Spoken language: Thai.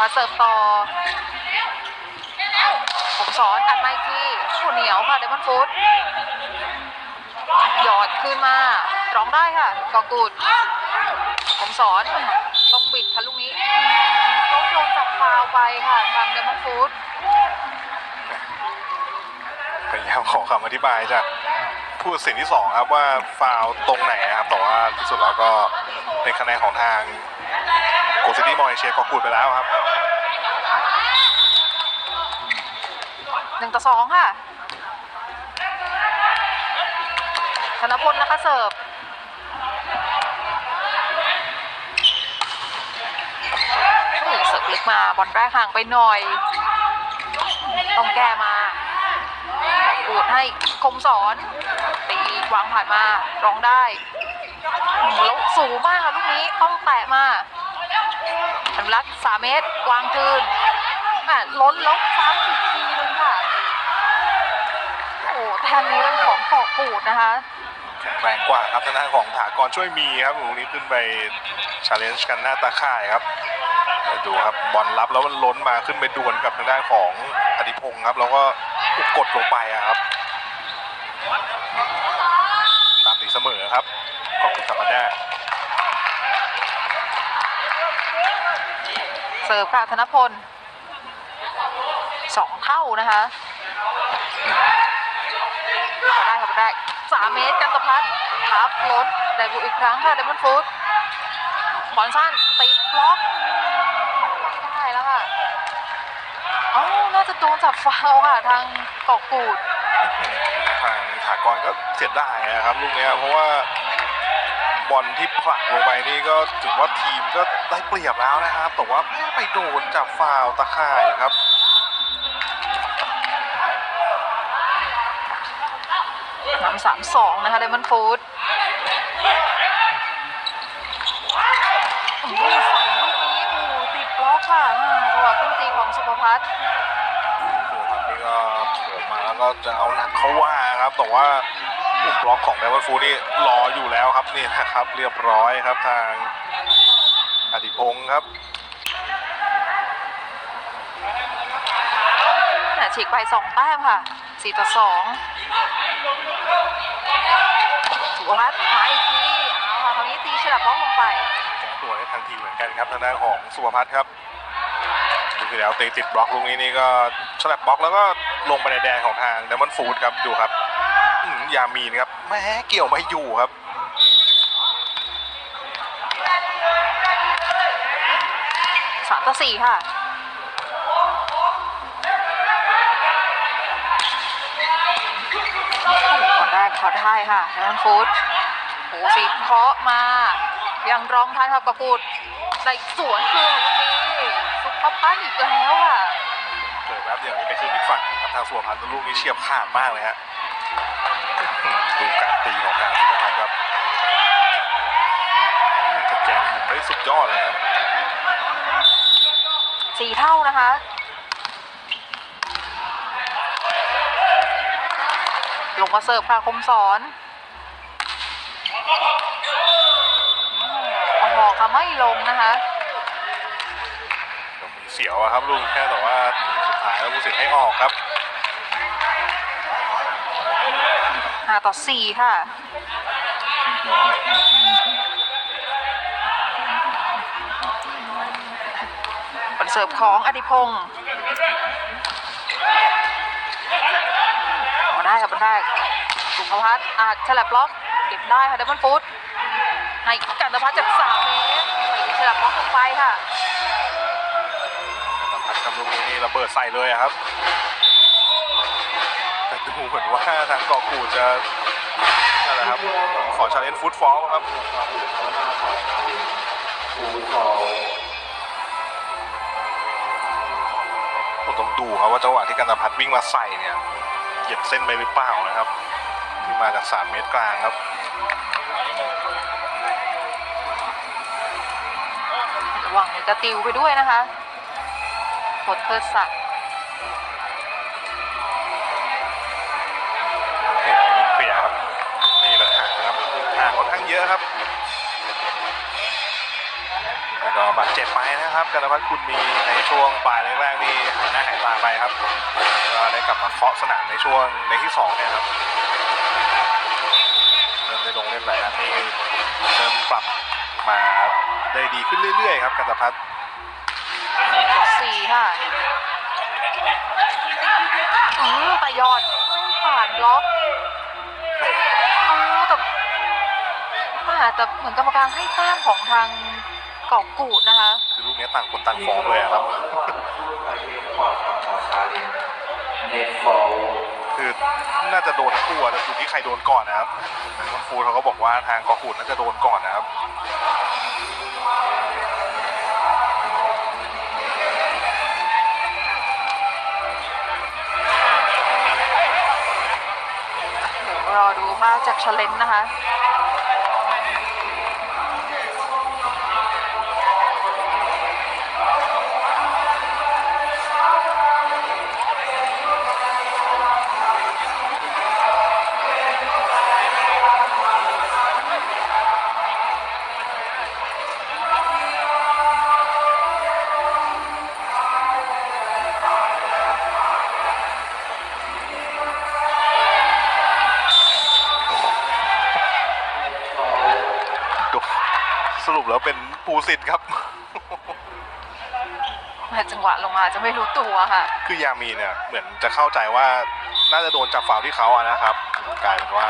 พัฒน์เสิร์ฟต่อ ผมสอนอัดมาอีกทีโอ้เหนียวค่ะเดมอนฟูดหยอดขึ้นมาร้องได้ค่ะกอกูดผมสอนต้องบิดค่ะลูกนี้ล้มลงจากฟาวไปค่ะทางเดมอนฟูดพยายามขอคำอธิบายจากผู้สินที่สองครับว่าฟาวตรงไหนครับแต่ว่าที่สุดแล้วก็เป็นคะแนนของทาง กซิตี้มอยเชียร์กอกูดไปแล้วครับหนึ่งต่อสองค่ะ ธนพลนะคะเสิร์ฟเฮ้ยเสิร์ฟเล็กมาบอลแรกห่างไปหน่อย ต้องแก้มาปูดให้คมสอนตีวางผ่านมาร้องได้แล้วสูงมากค่ะลูกนี้ต้องแตะมา ธนรักษ์สามเมตรวางคืนอะล้นลบซ้ำอีกทีนึงค่ะ โอ้แทนนี้เป็นของกอกปูดนะคะแข็งแรงกว่าครับทางด้านของถากรช่วยมีครับตรงนี้ขึ้นไปชาเลนจ์กันหน้าตาข่ายครับดูครับบอลรับแล้วมันล้นมาขึ้นไปดวลกับทางด้านของอดิพงศ์ครับ แล้วก็ถูกกดลงไปอะครับตามตีเสมอครับขอบคุณสัมปันแน่ สิร์ฟค่ะธนพลสองเท่านะคะพอได้ค่ะพอได้สามเมตรกันตะพัดทับล้นได้บุอีกครั้งค่ะเดมอนฟูดบอลสั้นติดบล็อกไม่ได้แล้วค่ะเอ้าน่าจะโดนจับฟาวค่ะ ทางกอกกูดทางถากรก็เสียดายนะครับลูกเนี้ยเพราะว่า บอลที่ผลักลงไปนี่ก็ถือว่าทีมก็ได้เปรียบแล้วนะครับ แต่ว่าไม่ไปโดนจับฟาวล์ตะข่ายครับนำสามสองนะคะเดมอนฟูดโอ้โหใส่ลูกนี้โอ้โหติดบล็อกค่ะอ่าจังหวะขึ้นตีของสุภพัฒน์โอ้โหครับนี่ก็โผล่มาแล้วก็จะเอาหนักเขาว่าครับแต่ว่า อุปบล็อกของเดวันฟูนี่รออยู่แล้วครับนี่นะครับ เรียบร้อยครับทางอดิพงศ์ครับน่ะฉีกไปสองแต้มค่ะสี่ต่อสองสุภพัฒน์มาอีกทีเอาค่ะคราวนี้ตีฉลับบล็อกลงไปแก้ตัวให้ทางทีมเหมือนกันครับทางด้านของสุภพัฒน์ครับดูที่แล้วตีติดบล็อกลูกนี้นี่ก็ฉลับบล็อกแล้วก็ลงไปในแดงของทางเดมอนฟูดครับดูครับ อื้อหือยามีนครับแม่เกี่ยวไม่อยู่ครับ สามต่อสี่ค่ะก่อนแรกขอได้ค่ะแอนฟูดโหฟีดเคาะมา ยังร้องทันครับกระพูดใส่สวนคืนลูกนี้สุภพัฒน์อีกแล้วค่ะ เกิดแป๊บเดียวนี้ไปขึ้นอีกฝั่งครับทางสุภพัฒน์ลูกนี้เฉียบขาดมากเลยฮะอื้อหือ ดูการตีของทางสุภพัฒน์ครับจะแจงมุมได้สุดยอดเลยครับสี่เท่านะคะลงมาเสิร์ฟค่ะคมสอนโอ้โหค่ะไม่ลงนะคะเสียวอะครับลูกแค่แต่ว่าสุดท้ายแล้วผู้สินให้ออกครับ ห้าต่อสี่ค่ะบอลเสิร์ฟของอดิพงศ์มาได้ค่ะมาได้สุภพัฒน์อาจฉลับล็อกเก็บได้ค่ะเดมอนฟูดให้กันตพัฒน์จากสามเมตรไปฉลับล็อกลงไปค่ะพัดกับลูกนี้นี่ระเบิดใส่เลยครับ ต่ดูเหมือนว่าทางกาะกูจะนั่นแหละครับ ขอชาเลนจ์ฟุตฟอลครับผมต้องดูครับว่าจังหวะที่กันตพัฒน์วิ่งมาใส่เนี่ยเหยียบเส้นไปหรือเปล่านะครับ ที่มาจาก 3 เมตรกลางครับระวังจะติวไปด้วยนะคะหดเทิดศักดิ์างค่อนข้างเยอะครับแล้วก็บาดเจ็บไปนะครับกันพัฒน์คุณมีในช่วงปลายแรกๆนี่หน้าหายตาไปครับก็ได้กลับมาเคาะสนามในช่วงในที่สองเนี่ยครับเริ่มได้ลงเล่นหลายนัดนี่เริ่มปรับมาได้ดีขึ้นเรื่อยๆครับกันพัฒน์สี่ค่ะอืมแต่ยอดไม่ผ่านล็อก อ๋อแต่อ่าแต่เหมือนกรรมการให้แต้มของทางเกาะกูดนะคะ คือลูกนี้ต่างคนต่างฟ้องเลยอะครับเน็ตฟอลคือน่าจะโดนทั้งคู่อะแต่อยู่ที่ใครโดนก่อนนะครับน้องฟูเขาก็บอกว่าทางกอกูดน่าจะโดนก่อนนะครับ เดี๋ยวรอดูภาพจากชเลนนะคะ สรุปแล้วเป็นปูสิทธิ์ครับจังหวะลงมาจะไม่รู้ตัวค่ะ คือยามีเนี่ย เหมือนจะเข้าใจว่าน่าจะโดนจับฝาวที่เขาอะนะครับ กลายเป็นว่า